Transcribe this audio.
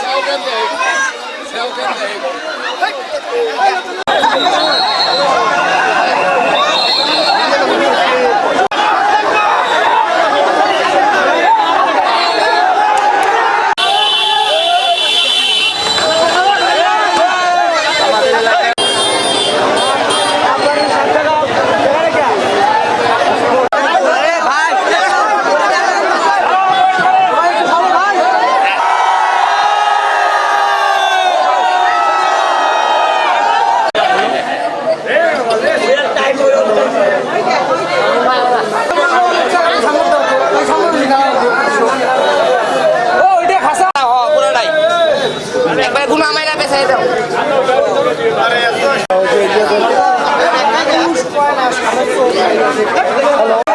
Zelf en Dave. Zelf en Dave. গুণ আমায় বেসাই দাও Hello.